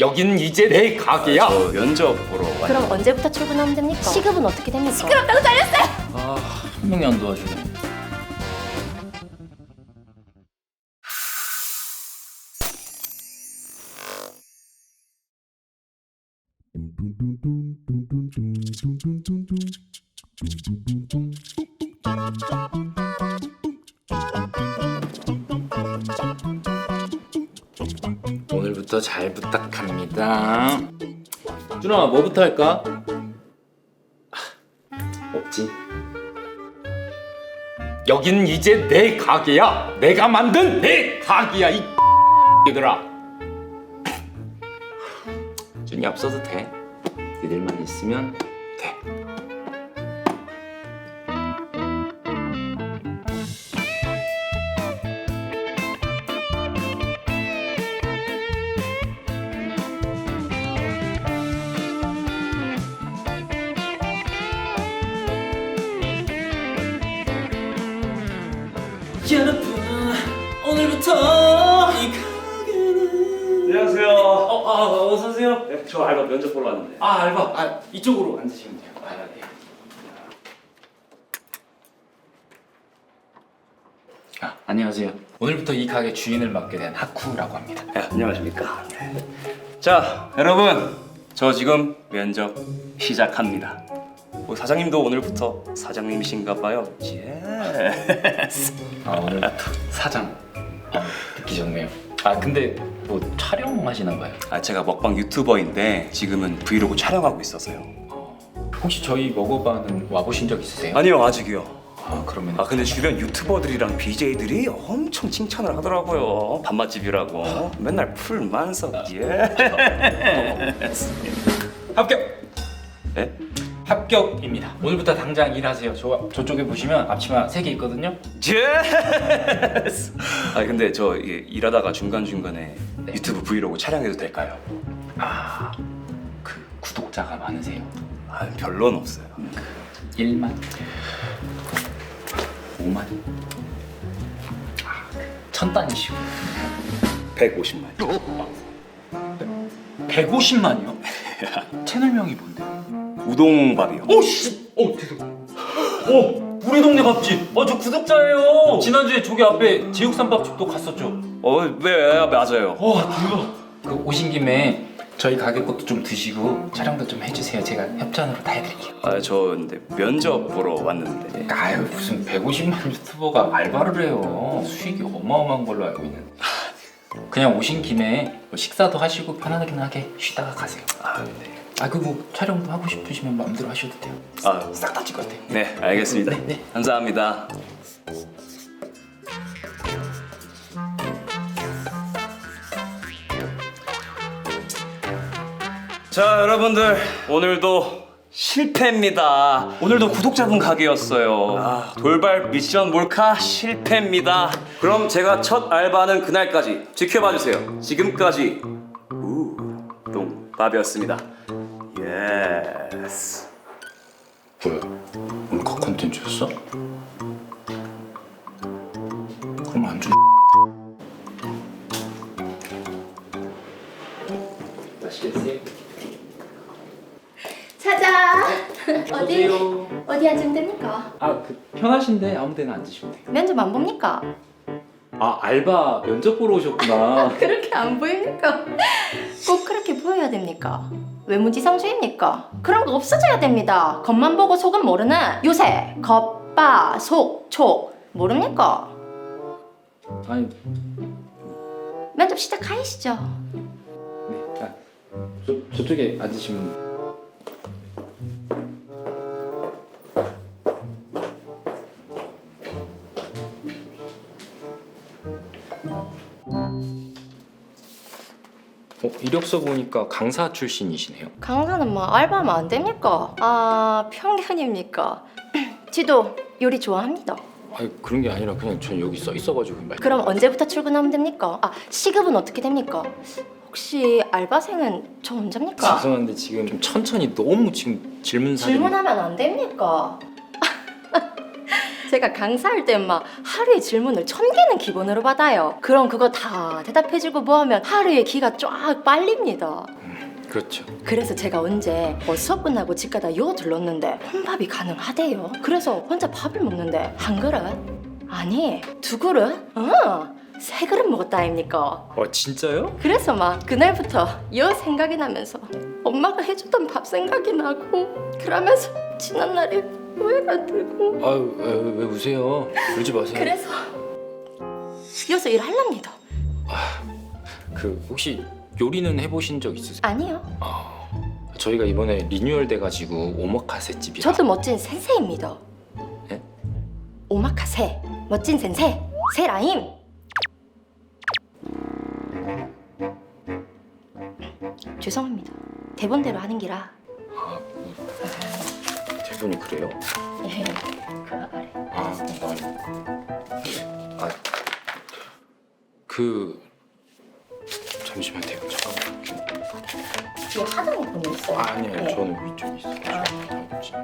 여긴 이제 내 가게야. 저 면접 보러 왔 그럼 언제부터 출근하면 됩니까? 시급은 어떻게 됩니까? 시끄럽다고 잘렸어요. 아, 한 명이 안 도와주네. 오늘부터 잘 부탁합니다. 준아, 뭐부터 할까? 없지. 여긴 이제 내 가게야. 내가 만든 내 가게야 이 얘들아. 준이 없어도 돼. 니들만 있으면 돼. 네, 저 알바 면접 보러 왔는데. 아, 알바. 아, 이쪽으로 앉으시면 돼요. 아, 네. 아, 안녕하세요. 오늘부터 이 가게 주인을 맡게 된 하쿠라고 합니다. 네, 안녕하십니까. 네. 자, 여러분, 저 지금 면접 시작합니다. 뭐 사장님도 오늘부터 사장님이신가 봐요. 예스. 아, 오늘부터 사장. 아, 듣기 좋네요. 아, 근데 뭐 촬영하시나 봐요. 아, 제가 먹방 유튜버인데 지금은 브이로그 촬영하고 있어서요. 혹시 저희 먹어봐는 와보신 적 있으세요? 아니요, 아직이요. 아, 그러면 아 근데 주변 유튜버들이랑 BJ들이 엄청 칭찬을 하더라고요. 밥맛집이라고. 맨날 풀 만석. 예. 합격! 예? 합격입니다. 오늘부터 당장 일하세요. 저 저쪽에 보시면 앞치마 3개 있거든요. 예스. 아 근데 저 이게 일하다가 중간 중간에 네. 유튜브 브이로그 촬영해도 될까요? 아, 그 구독자가 많으세요. 아 별로는 없어요. 1만 5만 아, 천 단위시고 150만. 150만이요? 채널명이 뭔데요? 우동밥이요. 오씨! 어 죄송. 어 우리 동네 밥집. 어저 구독자예요. 지난주에 저기 앞에 제육삼밥집도 갔었죠. 어, 네 맞아요. 와 대박. 그 오신 김에 저희 가게 것도 좀 드시고 촬영도 좀 해주세요. 제가 협찬으로 다 해드릴게요. 아 저 근데 면접 보러 왔는데. 아유 무슨 150만 유튜버가 알바를 해요. 수익이 어마어마한 걸로 알고 있는데. 그냥 오신 김에 뭐 식사도 하시고 편안하게 쉬다가 가세요. 아 네. 아 그리고 촬영도 하고 싶으시면 마음대로 하셔도 돼요. 아, 싹 다 찍어도 돼요. 네 알겠습니다. 네, 네. 감사합니다. 자 여러분들 오늘도 실패입니다. 오늘도 구독자분 가게였어요. 아, 돌발 미션 몰카 실패입니다. 그럼 제가 첫 알바는 그날까지 지켜봐 주세요. 지금까지 우동밥이었습니다. 예스. 뭐야? 오늘 그 컨텐츠였어? 그럼 안 주. 맛있겠어요? 찾아. 어디 어디 앉으면 됩니까? 아 그 편하신데 아무 데나 앉으시면 돼요. 면접 안 봅니까? 아 알바 면접 보러 오셨구나. 그렇게 안 보입니까? 꼭 그렇게 보여야 됩니까? 외모지상 주의입니까? 그런 거 없어져야 됩니다. 겉만 보고 속은 모르는 요새 겉 바 속 촉 모릅니까? 아니 면접 시작하시죠. 네. 아, 저 저쪽에 앉으시면. 이력서 보니까 강사 출신이시네요. 강사는 뭐 알바하면 안 됩니까? 아 편견입니까? 지도 요리 좋아합니다. 아니 그런 게 아니라 그냥 전 여기 써 있어가지고 말. 그럼 언제부터 출근하면 됩니까? 아 시급은 어떻게 됩니까? 혹시 알바생은 저 혼자입니까? 죄송한데 지금 좀 천천히 너무 지금 질문 사진. 질문하면 안 됩니까? 제가 강사할 때 막 하루에 질문을 천 개는 기본으로 받아요. 그럼 그거 다 대답해주고 뭐하면 하루에 기가 쫙 빨립니다. 그렇죠. 그래서 제가 언제 뭐 수업 끝나고 집 가다 요 들렀는데 혼밥이 가능하대요. 그래서 혼자 밥을 먹는데 한 그릇? 아니 두 그릇? 어, 세 그릇 먹었다 아닙니까? 어 진짜요? 그래서 막 그날부터 여 생각이 나면서 엄마가 해주던 밥 생각이 나고 그러면서 지난 날에 후회가 들고 아유 왜, 왜, 왜 우세요? 울지 마세요. 그래서 이어서 일할랍니다. 그 혹시 요리는 해보신 적 있으세요? 아니요. 저희가 이번에 리뉴얼 돼가지고 오마카세 집이라. 저도 멋진 센세입니다. 예? 오마카세 멋진 센세 세라임. 죄송합니다. 대본대로 하는 기라. 아, 뭐, 대본이 그래요? 예, 그 아래. 아, 아, 그 잠시만요. 잠깐만. 뒤에 하던 분 있어요. 아, 아니요, 예. 저는 위쪽에 있어요.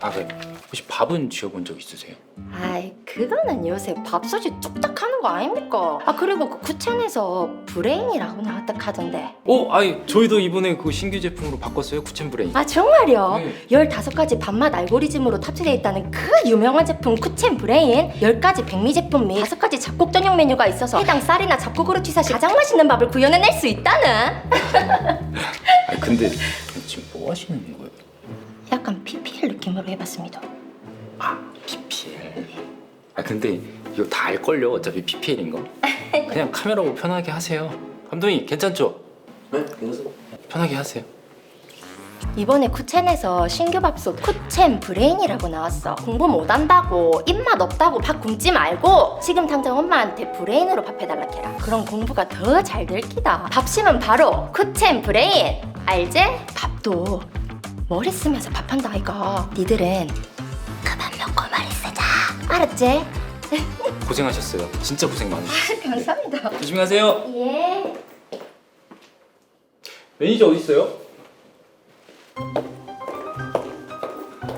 아, 그 혹시 밥은 지어본 적 있으세요? 아이 그거는 요새 밥솥이 뚝딱 하는 거 아닙니까? 아 그리고 그 쿠첸에서 브레인이라고 나왔다 하던데 어, 아니 저희도 이번에 그 신규 제품으로 바꿨어요, 쿠첸 브레인. 아 정말요? 네. 15가지 밥맛 알고리즘으로 탑재되어 있다는 그 유명한 제품 쿠첸 브레인 10가지 백미 제품 및 5가지 잡곡 전용 메뉴가 있어서 해당 쌀이나 잡곡으로 취사시 가장 맛있는 밥을 구현해낼 수 있다는 아, 근데 지금 뭐 하시는 거예요? 약간 PPL 느낌으로 해봤습니다. 아, 근데 이거 다 알걸요, 어차피 PPL인 거. 그냥 카메라로 편하게 하세요. 감독님 괜찮죠? 네, 편하게 하세요. 이번에 쿠첸에서 신규 밥솥 쿠첸 브레인이라고 나왔어 공부 못한다고 입맛 없다고 밥 굶지 말고 지금 당장 엄마한테 브레인으로 밥 해달라 캐라 그럼 공부가 더 잘 될 기다 밥 심은 바로 쿠첸 브레인 알지? 밥도 머리 쓰면서 밥한다 아이가 니들은 알았지? 고생하셨어요. 진짜 고생 많으셨어요. 감사합니다 조심히 가세요. 예 매니저 어디 있어요?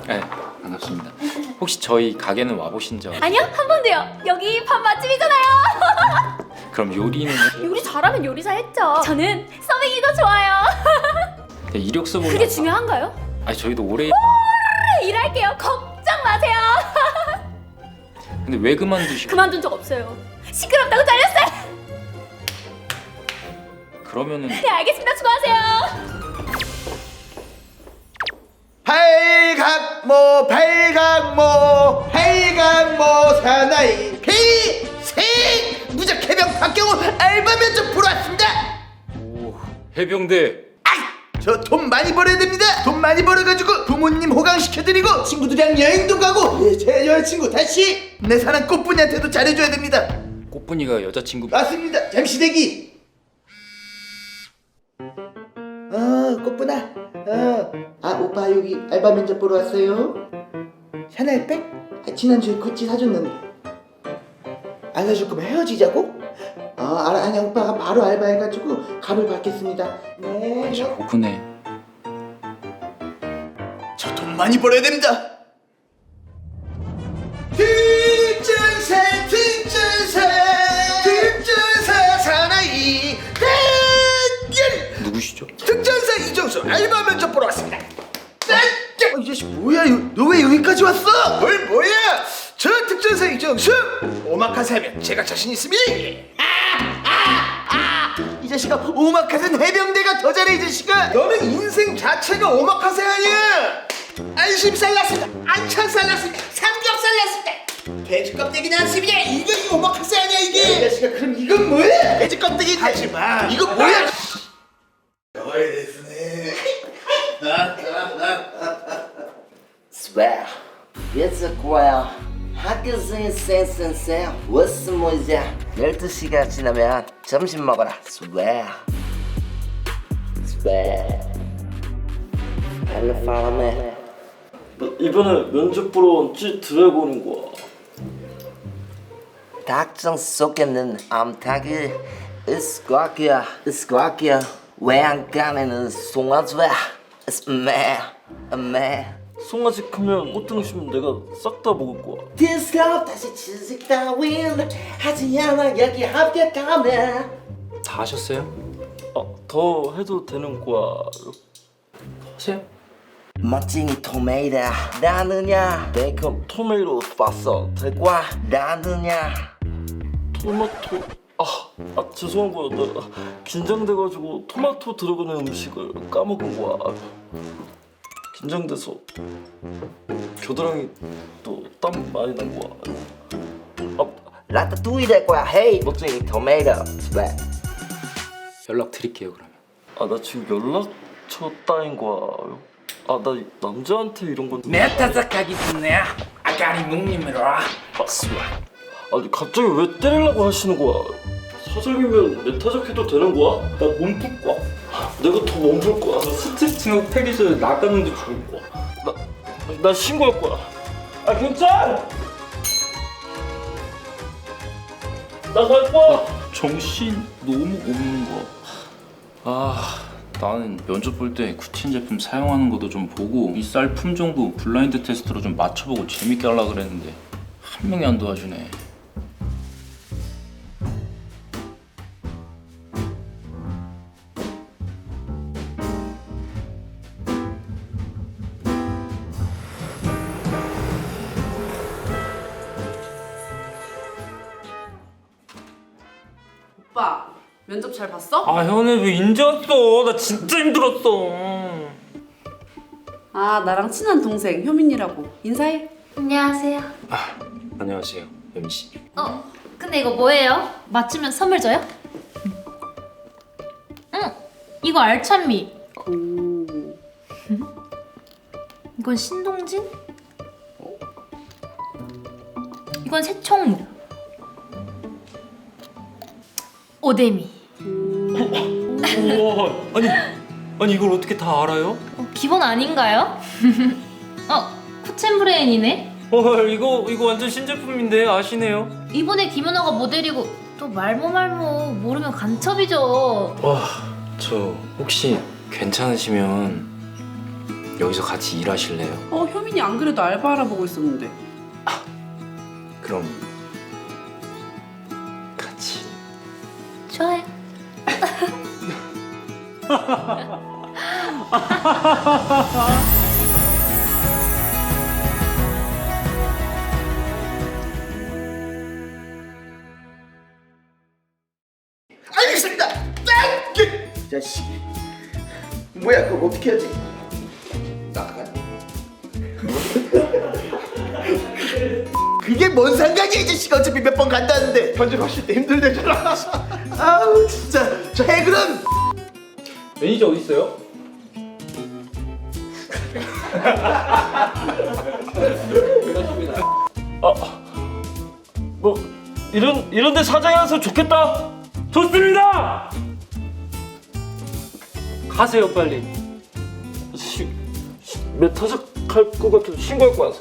네, 반갑습니다. 혹시 저희 가게는 와보신 적? 아니요 한 번도요. 여기 밥 맛집이잖아요. 그럼 요리는 요리 잘하면 요리사 했죠. 저는 서빙이 더 좋아요. 네, 이력서 보면 그게 중요한가요? 아니 저희도 오래 일할게요. 걱정 마세요. 근데 왜 그만두시고 그만둔 적 없어요. 시끄럽다고 잘렸어요. 그러면은 네 알겠습니다. 수고하세요. 팔각모 팔각모 팔각모 사나이 필생 무적 해병 박경호 알바 면접 보러 왔습니다 오 해병대 저 돈 많이 벌어야 됩니다. 돈 많이 벌어가지고 부모님 호강시켜드리고 친구들이랑 여행도 가고 예, 제 여자친구 다시 내 사랑 꽃분이한테도 잘해줘야 됩니다. 꽃분이가 여자친구 맞습니다. 잠시 대기. 어 꽃분아. 어 아 오빠 여기 알바 면접 보러 왔어요. 샤넬 백? 아, 지난주에 구찌 사줬는데. 안 사줄 거면 헤어지자고? 어 알아 아니 오빠가 바로 알바해가지고 값을 받겠습니다 네저 오픈해 저돈 많이 벌어야 됩니다. 특전사 특전사 특전사 사나이 대결 누구시죠? 특전사 이정수 알바 면접 보러 왔습니다. 어, 이 자식 뭐야 너 왜 여기까지 왔어? 뭘 뭐야? 저 특전사 이정수 오마카세 하면 제가 자신 있습니다. 아, 아, 아. 이 자식아 오마카세는 해병대가 더 잘해 이 자식아 너는 인생 자체가 오마카세 아니야. 안심살 났습니다 안창살 났습니다 삼겹살 났습니다 돼지 껍데기는 않습니다 이거 이거 오마카세 아니야 이게. 이 자식아 그럼 이건 뭐야? 돼지 껍데기 하지마. 이거 뭐야? 너의 됐네 Swear, it's a choir. 학교생이 쌩쌩쌩 what's 뭐냐 12시가 지나면 점심 먹어라. Swear Hello follow me 이번에 면접 보러 온찌 드래곤인 거야. 닭정 쏟겠는 암탉이 으스꽉이야 으스꽉이야. It's me, a man 송아지 크면 꽃등심 내가 싹 다 먹을 거야. 디스코 다시 취직 따윈 하지 않아 여기 합격하면. 다 하셨어요? 아 더 해도 되는 거야. 하세요. 멋쟁이 토메이다 나느냐? 매콤 토메이로 파서 와 나느냐? 토마토. 아, 아 죄송한 거야. 나 긴장돼가지고 토마토 들어가는 음식을 까먹은 거야 긴장돼서 겨드랑이 또 땀 많이 난 거야 아 라따뚜이 될 거야 헤이 멋쟁이 토메이토 스웨 연락 드릴게요 그러면. 아 나 지금 연락처 따인 거야. 아 나 남자한테 이런 건. 메타작하기 전에 아가리 묵님으로라 아니 갑자기 왜 때리려고 하시는 거야? 사장이면 메타작해도 되는 거야? 나 몸풀 거야. 내가 더 몸풀 거야. 스트레칭하고 팩에서 나가는 게 좋을 거야 나, 나 신고할 거야. 아 경찰! 나갈 거야. 정신 너무 없는 거. 아, 나는 면접 볼 때 쿠친 제품 사용하는 것도 좀 보고 이 쌀 품종도 블라인드 테스트로 좀 맞춰보고 재밌게 하려 그랬는데 한 명이 안 도와주네. 오빠 면접 잘 봤어? 아 현애 왜 인제 왔어 나 진짜 힘들었어 아 나랑 친한 동생 효민이라고 인사해 안녕하세요. 안녕하세요, 연미 씨. 어, 근데 이거 뭐예요? 맞추면 선물 줘요? 응, 이거 알찬미. 이건 신동진? 이건 새총무. 오데미. 우와 아니 아니 이걸 어떻게 다 알아요? 어, 기본 아닌가요? 어, 쿠첸브레인이네. 헐 이거 이거 완전 신제품인데 아시네요 이번에 김연아가 모델이고 또 말모 말모 모르면 간첩이죠. 와, 저 혹시 괜찮으시면 여기서 같이 일하실래요? 어 효민이 안 그래도 알바 알아보고 있었는데 그럼 알겠습니다. 딱! 이 자식. 뭐야 그걸 어떻게 하지? 나가 그게 뭔 상관이야 이 자식 어차피 몇 번 간다는데. 편집하실 때 힘들대잖아. 아우 진짜. 저해 그럼 매니저 어디 있어요? 뭐 이런 이런 데 사장이 와서 좋겠다. 좋습니다 가세요 빨리 시, 시, 메타작 할것 같은 신고할 거야.